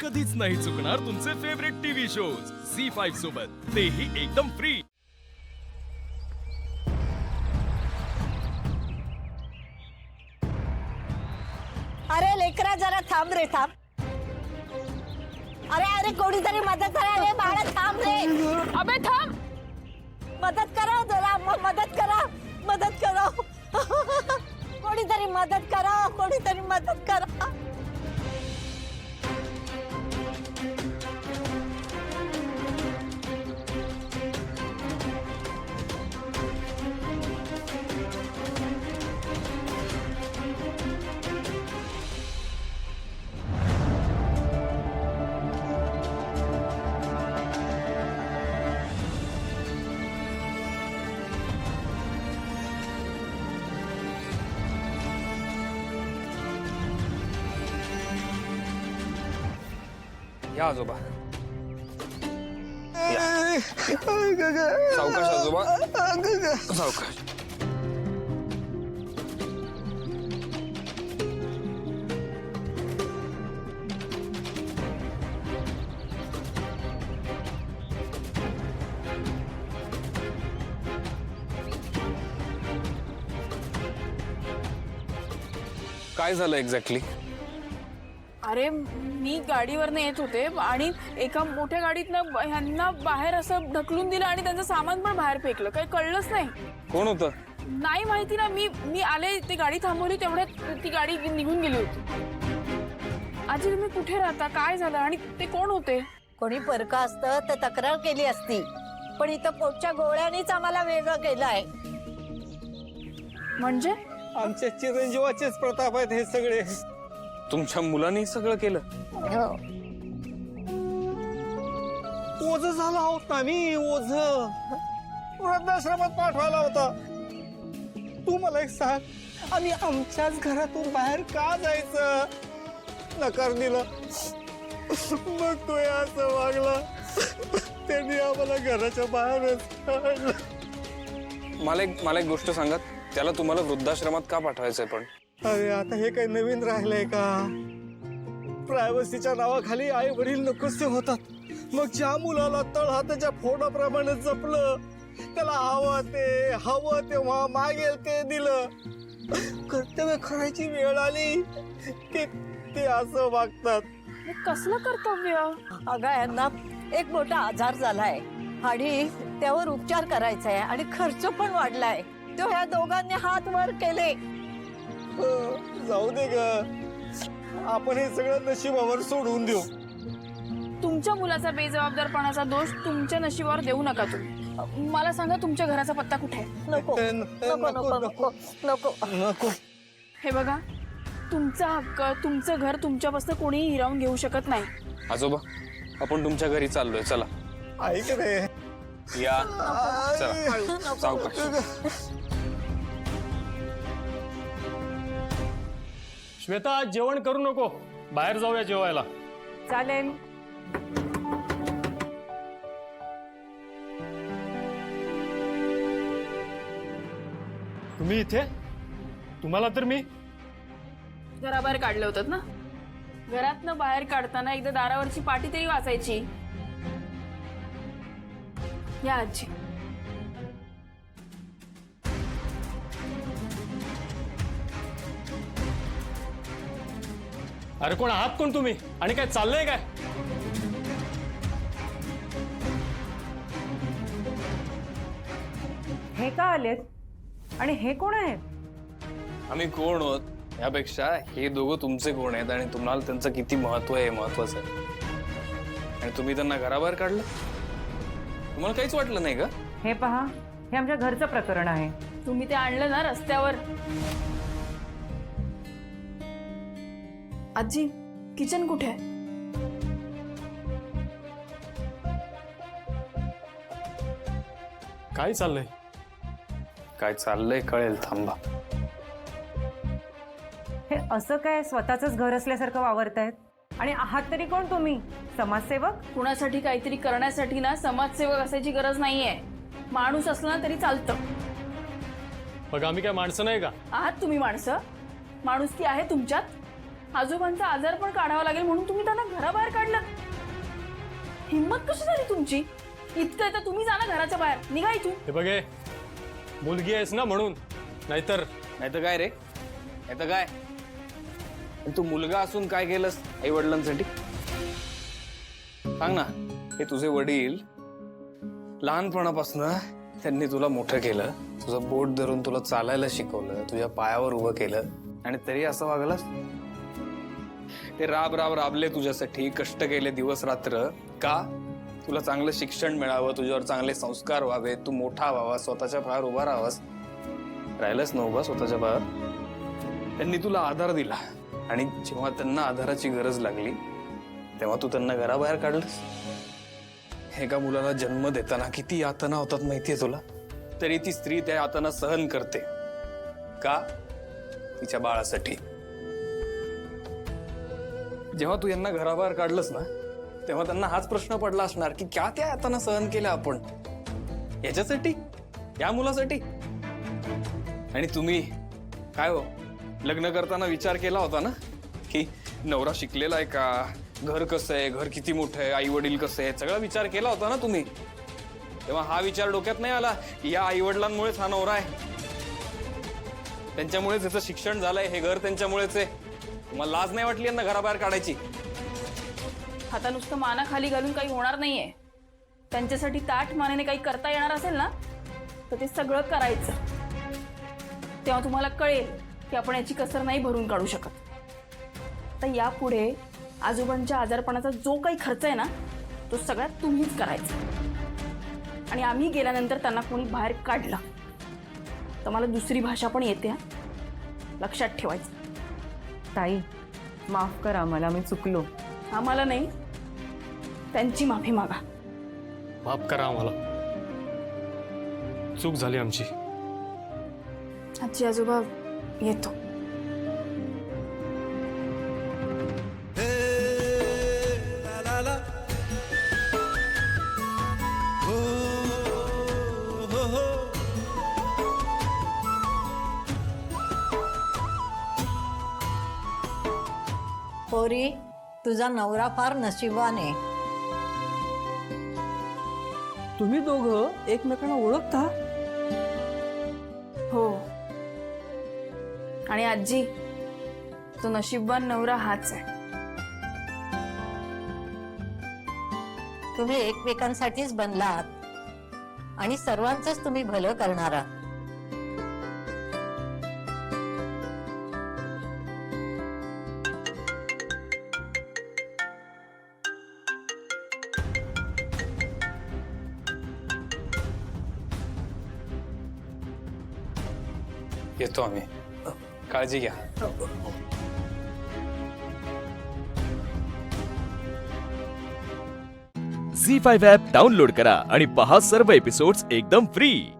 कधीच नाही चुकणार तुमचे favourite TV shows C five सोबत. तेही एकदम फ्री अरे लेकरा जरा थांब रे थांब. अरे अरे कोणीतरी मदत करा रे बाळा थांब रे. अबे थांब. मदत करा जरा म- मदत करा मदत करा. कोणीतरी मदत करा कोणीतरी मदत करा. या आजोबा. या. सावकाश आजोबा. सावकाश. काय झालं एक्झॅक्टली अरे मी गाडीवरनं येत होते आणि एका मोठ्या गाडीतनं ह्यांना बाहेर असं ढकलून दिलं आणि त्यांचं सामान पण बाहेर फेकलं. काही कळलंच नाही. कोण होतं? नाही माहिती ना मी मी आले ती गाडी थांबवली तेवढ्यात ती गाडी निघून गेली होती. आजी तुम्ही कुठे राहता? काय झालं? आणि ते कोण होते? कोणी परक असतं तर तक्रार केली असती. पण इथं पोटच्या गोळ्यानेच आम्हाला वेगळं केलंय म्हणजे? आमच्या चिरंजीवाचेच प्रताप आहेत हे सगळे. तुमच्या मुलांनी सगळं केलं. ओझ झाला होता मी ओझ. वृद्धाश्रमात पाठवायला होता. तू मला एक सांग आम्ही आमच्याच घरातून बाहेर का जायचं? नकार दिला. मग तो हे असं वागला. त्यांनी आम्हाला घराच्या बाहेरच काढलं. मला एक मला एक गोष्ट सांगा त्याला तुम्हाला वृद्धाश्रमात का पाठवायचंय पण? अरे आता हे काही नवीन राहिलंय का? प्रायव्हसीच्या नावाखाली आई वडील नकोसे होतात. मग ज्या मुलाला तळ हाताच्या फोडाप्रमाणे जपलं त्याला हवं ते हवं तेव्हा मागेल ते दिलं. कर्तव्य करायची वेळ आली की ते असं वागतात. कसलं कर्तव्य? अगं यांना एक मोठा आजार झालाय. आणि त्यावर उपचार करायचा आहे आणि खर्च पण वाढलाय. तो ह्या दोघांनी हात वर केले. अं, जाऊ दे ग. आपण हे सगळं नशिबावर सोडून देऊ. तुमच्या मुलाचा बेजबाबदारपणाचा दोष तुमच्या नशिबावर देऊ नका तुम्ही. मला सांगा तुमच्या घराचा पत्ता कुठे आहे? नको. नको नको नको नको. नको हे बघा तुमचा हक्क तुमचं घर तुमच्यापासून कोणीही हिरावून घेऊ शकत नाही. आजोबा आपण तुमच्या घरी चाललोय चला. ऐक रे. या. चला. सावकाश श्वेता आज जेवण करू नको. बाहेर जाऊया जेवायला. चालेल. तुम्ही इथे? तुम्हाला तर मी. घराबाहेर काढले होतात ना? घरातनं बाहेर काढताना एकदा दारावरची पाटी तरी वाचायची. या आजी. अरे कोण आहात कोण तुम्ही? आणि काय चाललंय काय? हे का आलेत? आणि हे कोण आहेत? आम्ही कोण आहोत? यापेक्षा हे दोघं तुमचे कोण आहेत आणि तुम्हाला त्यांचं किती महत्त्व आहे हे महत्वाचं आहे. आणि तुम्ही त्यांना घराबाहेर काढलं? तुम्हाला काहीच वाटलं नाही का? हे पहा हे आमच्या घरचं प्रकरण आहे. तुम्ही ते आणलं ना रस्त्यावर. आजी किचन कुठे आहे? काय चाललंय? काय चाललंय कळेल थांबा. हे असं काय स्वतःच घर असल्यासारखं वावरतायत? आणि आहात तरी कोण तुम्ही? समाजसेवक? कुणासाठी काहीतरी करण्यासाठी ना समाजसेवक असायची गरज नाहीये. माणूस असला ना तरी चालतं. बघ आम्ही काय माणसं नाही का? आहात तुम्ही माणसं? माणुसकी आहे तुमच्यात? आजोबांचा आजार पण काढावा लागेल म्हणून तुम्ही त्यांना घराबाहेर काढलं. हिंमत कशी झाली तुमची? इतकं तर तुम्ही जा ना घराच्या बाहेर. निघा इथून. हे बघे मुलगी आहेस ना म्हणून. नाहीतर नाही तर काय रे? नाही तर काय तू मुलगा असून काय केलंस आई वडिलांसाठी? सांग ना हे तुझे वडील लहानपणापासून त्यांनी तुला मोठं केलं तुझं बोट धरून तुला चालायला शिकवलं तुझ्या पायावर उभं केलं आणि तरी असं वागलास ते राब राब राबले तुझ्यासाठी. कष्ट केले दिवस रात्र. का? तुला चांगलं शिक्षण मिळावं तुझ्यावर चांगले संस्कार व्हावे तू मोठा व्हावा स्वतःच्या पायावर उभा राहावास. राहिलंच ना उभा स्वतःच्या पायावर. त्यांनी तुला आधार दिला. आणि जेव्हा त्यांना आधाराची गरज लागली तेव्हा तू त्यांना घराबाहेर काढलंस. एका मुलाला जन्म देताना किती यातना होतात माहितीये तुला? तरी ती स्त्री त्या यातना सहन करते. का? तिच्या बाळासाठी. जेव्हा तू यांना घराबाहेर काढलंस ना तेव्हा त्यांना हाच प्रश्न पडला असणार की क्या त्या यातना सहन केल्या आपण? याच्यासाठी? या मुलासाठी? आणि तुम्ही काय हो लग्न करताना विचार केला होता ना की नवरा शिकलेला आहे का? घर कसं आहे? घर किती मोठं आहे? आई वडील कसं आहे सगळा विचार केला होता ना तुम्ही. तेव्हा हा विचार डोक्यात नाही आला की या आई वडिलांमुळेच हा नवरा आहे. त्यांच्यामुळेच याचं शिक्षण झालंय हे घर त्यांच्यामुळेच आहे. तुम्हाला लाज नाही वाटली यांना घराबाहेर काढायची? आता नुसतं माना खाली घालून काही होणार नाहीये. त्यांच्यासाठी ताठ मानेने काही करता येणार असेल ना तर ते सगळं करायचं. तेव्हा तुम्हाला कळेल की आपण याची कसर नाही भरून काढू शकत. तर यापुढे आजोबांच्या आजारपणाचा जो काही खर्च आहे ना तो सगळा तुम्हीच करायचा. आणि आम्ही गेल्यानंतर त्यांना कोणी बाहेर काढलं. तर मला दुसरी भाषा पण येते लक्षात ठेवायचं. ताई माफ करा मला मी चुकलो. आम्हाला नाही त्यांची माफी मागा. माफ करा आम्हाला. चूक झाली आमची. आजी आजोबा येतो. पोरी तुझा नवरा फार नशिबान आहे. तुम्ही दोघं एकमेकांना ओळखता? हो. आणि आजी तो नशीबवान नवरा हाच आहे. तुम्ही एकमेकांसाठीच बनला आहात आणि सर्वांचंच तुम्ही भलं करणार आहात. येतो आम्ही. काळजी घ्या. झी फाईव्ह ॲप डाउनलोड करा आणि पहा सर्व एपिसोड्स एकदम फ्री.